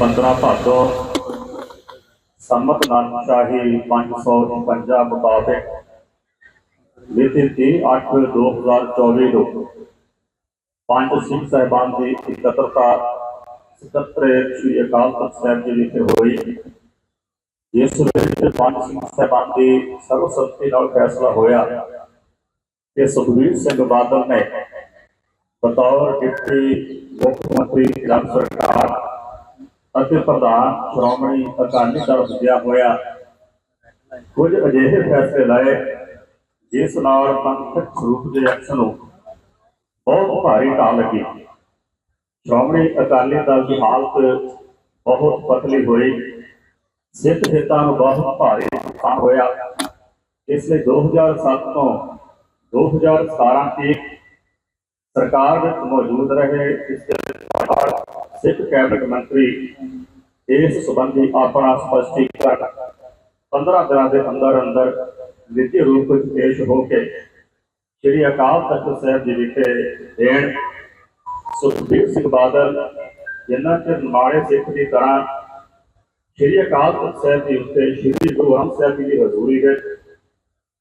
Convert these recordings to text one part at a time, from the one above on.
پندرہ سمت شاہی پانچ سو پنجا مطابق تھی اٹھ دو ہزار چوبی پانچ صاحبان کی اکترتا شری اکال تخت صاحب جی ہوئی جس پانچ صاحبان کی فیصلہ ہویا ਸਿੰਘ ਸੁਖਬੀਰ ਸਿੰਘ ਬਾਦਲ ਨੇ ਬਤੌਰ ਡਿਪਟੀ ਮੁੱਖ ਮੰਤਰੀ ਪੰਜਾਬ ਸਰਕਾਰ ਅਤੇ ਪ੍ਰਧਾਨ ਸ਼੍ਰੋਮਣੀ ਅਕਾਲੀ ਦਲ ਸੱਜਿਆ ਹੋਇਆ। ਕੁਝ ਅਜਿਹੇ ਫੈਸਲੇ ਲਏ, ਜਿਸ ਨਾਲ ਪੰਥਕ ਸਰੂਪ ਦੇ ਅਕਸ ਨੂੰ ਬਹੁਤ ਭਾਰੀ ਢਾਹ ਲੱਗੀ। ਸ਼੍ਰੋਮਣੀ ਅਕਾਲੀ ਦਲ ਦੀ ਹਾਲਤ ਬਹੁਤ ਪਤਲੀ ਹੋਈ। ਸਿੱਖ ਹਿੱਤਾਂ ਨੂੰ ਬਹੁਤ ਭਾਰੀ ਨੁਕਸਾਨ ਹੋਇਆ। ਇਸ ਲਈ 2007 ਤੋਂ 2017 ਤੱਕ ਸਰਕਾਰ ਵਿੱਚ ਮੌਜੂਦ ਰਹੇ ਇਸ ਦੇ ਬਾਅਦ ਸਿੱਖ ਕੈਬਨਿਟ ਮੰਤਰੀ ਇਸ ਸੰਬੰਧੀ ਆਪਣਾ ਸਪਸ਼ਟੀਕਰਨ 15 ਦਿਨਾਂ ਦੇ ਅੰਦਰ ਅੰਦਰ ਲਿਖਤੀ ਰੂਪ ਵਿੱਚ ਪੇਸ਼ ਹੋ ਕੇ ਸ੍ਰੀ ਅਕਾਲ ਤਖਤ ਸਾਹਿਬ ਜੀ ਵਿਖੇ ਦੇਣ। ਸੁਖਬੀਰ ਸਿੰਘ ਬਾਦਲ ਜਿਨ੍ਹਾਂ ਤੇ ਮਾੜੇ ਸਿੱਖ ਦੀ ਤਰ੍ਹਾਂ ਸ੍ਰੀ ਅਕਾਲ ਤਖਤ ਸਾਹਿਬ ਜੀ ਉੱਤੇ ਸ੍ਰੀ ਗੁਰੂ ਗ੍ਰੰਥ ਸਾਹਿਬ ਜੀ ਦੀ ਹਜ਼ੂਰੀ ਵਿੱਚ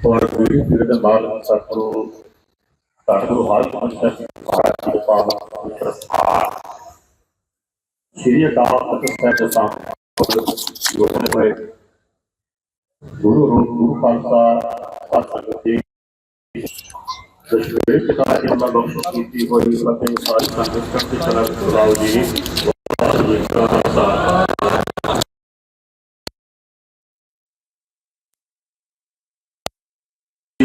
اور گرو گرو خالصہ چلا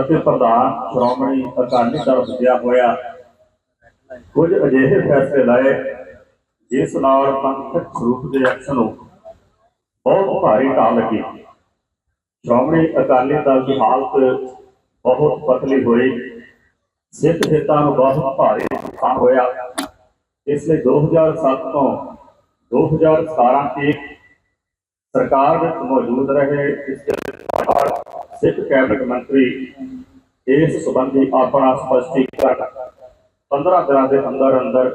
ਅਤੇ ਪ੍ਰਧਾਨ ਸ਼੍ਰੋਮਣੀ ਅਕਾਲੀ ਦਲ ਸੱਜਿਆ ਹੋਇਆ। ਕੁਝ ਅਜਿਹੇ ਫੈਸਲੇ ਲਾਏ, ਜਿਸ ਨਾਲ ਪੰਥਕ ਸਰੂਪ ਦੇ ਅਕਸ ਨੂੰ ਬਹੁਤ ਭਾਰੀ ਢਾਹ ਲੱਗੀ। ਸ਼੍ਰੋਮਣੀ ਅਕਾਲੀ ਦਲ ਦੀ ਹਾਲਤ ਬਹੁਤ ਪਤਲੀ ਹੋਈ। ਸਿੱਖ ਹਿੱਤਾਂ ਨੂੰ ਬਹੁਤ ਭਾਰੀ ਨੁਕਸਾਨ ਹੋਇਆ। ਇਸ ਲਈ 2007 ਤੋਂ 2017 ਤੱਕ ਸਰਕਾਰ ਵਿੱਚ ਮੌਜੂਦ ਰਹੇ ਇਸ ਦੇ ਬਾਅਦ ਸਿੱਖ ਕੈਬਨਿਟ ਮੰਤਰੀ ਇਸ ਸੰਬੰਧੀ ਆਪਣਾ ਸਪਸ਼ਟੀਕਰਨ 15 ਦਿਨਾਂ ਦੇ ਅੰਦਰ ਅੰਦਰ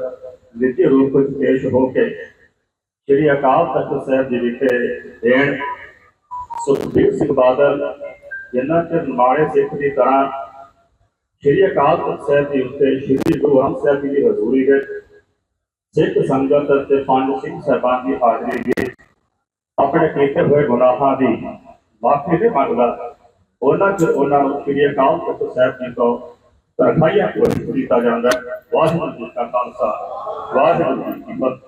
ਲਿਖਤੀ ਰੂਪ ਵਿੱਚ ਪੇਸ਼ ਹੋ ਕੇ ਸ੍ਰੀ ਅਕਾਲ ਤਖਤ ਸਾਹਿਬ ਜੀ ਵਿਖੇ ਦੇਣ ਸੁਖਬੀਰ ਸਿੰਘ ਬਾਦਲ ਜਿਨ੍ਹਾਂ ਤੇ ਮਾੜੇ ਸਿੱਖ ਦੀ ਤਰ੍ਹਾਂ ਸ੍ਰੀ ਅਕਾਲ ਤਖਤ ਸਾਹਿਬ ਜੀ ਉੱਤੇ ਸ੍ਰੀ ਗੁਰੂ ਗ੍ਰੰਥ ਸਾਹਿਬ ਜੀ ਦੀ ਹਜ਼ੂਰੀ ਵਿੱਚ ਸਿੱਖ ਸੰਗਤ ਅਤੇ ਪੰਜ ਸਿੰਘ ਸਾਹਿਬਾਨ ਦੀ ਹਾਜ਼ਰੀ ਵਿੱਚ ਆਪਣੇ ਕੀਤੇ ਹੋਏ ਗੁਨਾਹਾਂ ਦੀ ਮਾਫੀ ਦੇ ਮੰਗਦਾ ਉਹਨਾਂ ਚ ਉਹਨਾਂ ਨੂੰ ਸ੍ਰੀ ਅਕਾਲ ਤਖਤ ਸਾਹਿਬ ਜੀ ਤੋਂ ਤਰਖਾਈਆ ਕੋਈ ਕੀਤਾ ਜਾਂਦਾ ਹੈ। ਵਾਹਿਗੁਰੂ ਜੀ ਕਾ ਖਾਲਸਾ, ਵਾਹਿਗੁਰੂ ਜੀ ਕੀ ਫਤਿਹ